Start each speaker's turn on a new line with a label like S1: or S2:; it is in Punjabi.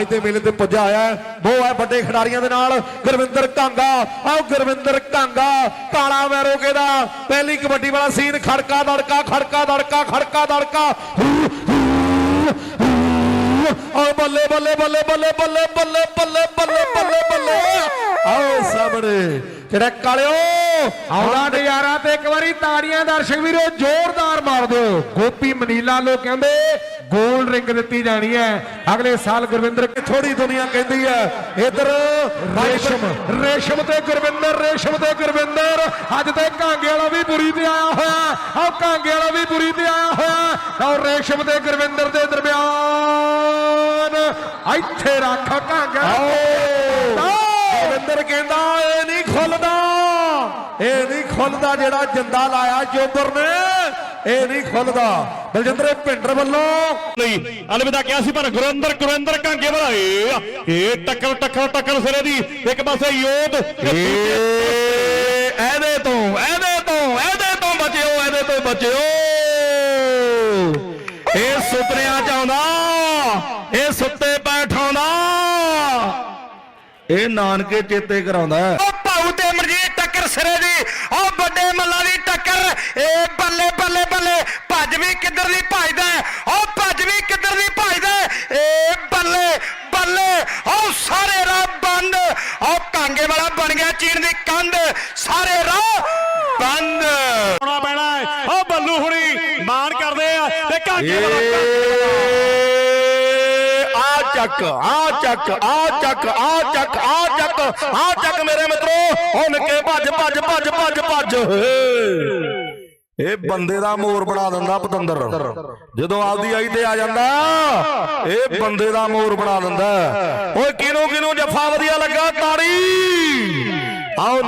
S1: ਅੱਜ ਦੇ ਮੇਲੇ ਤੇ ਪੁੱਜਾ ਆਇਆ ਹੈ। ਹੈ ਵੱਡੇ ਖਿਡਾਰੀਆਂ ਦੇ ਨਾਲ। ਗੁਰਵਿੰਦਰ ਕਾਂਗਾ। ਆਓ ਗੁਰਵਿੰਦਰ ਕਾਂਗਾ। ਕਾਲਾ ਵੈਰੋਗੇ ਦਾ ਪਹਿਲੀ ਕਬੱਡੀ ਵਾਲਾ ਸੀਨ। ਖੜਕਾ, ਦੜਕਾ ਖੜਕਾ ਦੜਕਾ ਖੜਕਾ, ਦੜਕਾ। ਆਓ ਬੱਲੇ ਬੱਲੇ ਬੱਲੇ ਬੱਲੇ ਬੱਲੇ ਬੱਲੇ ਬੱਲੇ ਬੱਲੇ ਬੱਲੇ ਬੱਲੇ। ਆਓ ਸਾਹਮਣੇ। ਜਿਹੜਾ ਕਾਲਿਓ?
S2: ਆਉਂਦਾ ਨਜ਼ਾਰਾ ਤੇ ਇੱਕ ਵਾਰੀ ਤਾੜੀਆਂ ਦਰਸ਼ਕ ਵੀਰੋ, ਜ਼ੋਰਦਾਰ ਮਾਰ ਦਿਓ। ਗੋਪੀ ਮਨੀਲਾ ਲੋ ਕਹਿੰਦੇ ਗੋਲ ਰਿੰਗ ਦਿੱਤੀ ਜਾਣੀ ਹੈ। ਅਗਲੇ ਸਾਲ ਗੁਰਵਿੰਦਰ
S1: ਥੋੜੀ ਦੁਨੀਆ ਕਹਿੰਦੀ ਹੈ। ਇਧਰ
S2: ਰੇਸ਼ਮ। ਰੇਸ਼ਮ ਤੇ ਗੁਰਵਿੰਦਰ ਰੇਸ਼ਮ ਤੇ ਗੁਰਵਿੰਦਰ। ਅੱਜ ਤੇ ਕਾਂਗੇ ਵਾਲਾ ਵੀ ਬੁਰੀ ਤੇ ਆਇਆ ਹੋਇਆ। ਆਹ ਕਾਂਗੇ ਵਾਲਾ ਵੀ ਬੁਰੀ ਤੇ ਆਇਆ ਹੋਇਆ। ਔਰ ਰੇਸ਼ਮ ਤੇ ਗੁਰਵਿੰਦਰ ਦੇ ਦਰਮਿਆਨ। ਇੱਥੇ ਰੱਖ ਕਾਂਗਾ
S1: ਰਵਿੰਦਰ ਕਹਿੰਦਾ ਇਹ ਨਹੀਂ ਖੁੱਲਦਾ। ਇਹ ਨਹੀਂ ਖੁੱਲਦਾ ਜਿਹੜਾ ਜਿੰਦਾ ਲਾਇਆ ਜੋਬਰ ਨੇ। ਇਹ ਨਹੀਂ ਖੁੱਲਦਾ। ਬਲਜਿੰਦਰ ਪਿੰਡਰ ਵੱਲੋਂ
S3: ਲਈ। ਅਲਵਿਦਾ ਕਿਹਾ ਸੀ ਪਰ ਗੁਰਿੰਦਰ ਗੁਰਿੰਦਰ ਕਾਂਗੇ ਵਾਲਾ ਇਹ ਟੱਕਰ ਟੱਕਰ ਟੱਕਰ ਸਿਰੇ ਦੀ ਇੱਕ ਪਾਸੇ ਯੋਧ
S1: ਇਹਦੇ ਤੋਂ ਇਹਦੇ ਤੋਂ ਇਹਦੇ ਤੋਂ ਬਚਿਓ ਇਹਦੇ ਤੋਂ ਬਚਿਓ। ਇਹ ਸੁਪਨਿਆਂ ਚ ਆਉਂਦਾ ਇਹ ਸੁੱਤੇ ਬੈਠਾਉਂਦਾ ਇਹ ਨਾਨਕੇ ਚੇਤੇ ਕਰਾਉਂਦਾ
S4: ਉਹ ਭਾਊ ਤੇ ਅਮਰਜੀਤ ਟੱਕਰ ਸਿਰੇ ਦੀ ਉਹ ਵੱਡੇ ਮੱਲਾ ਦੀ ਟੱਕਰ ਇਹ ਬੱਲੇ ਬੱਲੇ ਬੱਲੇ ਭੱਜ ਵੀ ਕਿੱਧਰ ਦੀ ਭੱਜਦਾ ਉਹ ਭੱਜ ਵੀ ਕਿੱਧਰ ਦੀ ਭੱਜਦਾ ਇਹ ਬੱਲੇ ਬੱਲੇ ਉਹ ਸਾਰੇ ਰਾਹ ਬੰਦ। ਉਹ ਕਾਂਗੇ ਵਾਲਾ ਬਣ ਗਿਆ ਚੀਨ ਦੀ ਕੰਧ। ਸਾਰੇ ਰਾਹ ਬੰਦ।
S3: ਆਉਣਾ ਪੈਣਾ ਹੈ। ਉਹ ਬੱਲੂ ਹੁਣੀ ਮਾਣ ਕਰਦੇ ਆ ਤੇ ਕਾਂਗੇ ਵਾਲਾ
S1: ਆ ਚੱਕ ਆ ਚੱਕ ਆ ਚੱਕ ਆ ਚੱਕ ਆ ਚੱਕ ਆ ਚੱਕ ਮੇਰੇ ਮਿੱਤਰੋ। ਉਹ ਨਿੱਕੇ ਭੱਜ ਭੱਜ ਭੱਜ ਭੱਜ ਭੱਜ। ਇਹ ਬੰਦੇ ਦਾ ਮੋਰ ਬਣਾ ਦਿੰਦਾ ਪਤੰਦਰ। ਜਦੋਂ ਆਪਦੀ ਆਈ ਤੇ ਆ ਜਾਂਦਾ ਇਹ ਬੰਦੇ ਦਾ ਮੋਰ ਬਣਾ ਦਿੰਦਾ। ਓਏ ਕਿਨੂੰ ਕਿਨੂੰ ਜੱਫਾ ਵਧੀਆ ਲੱਗਾ? ਤਾੜੀ! ਆਓ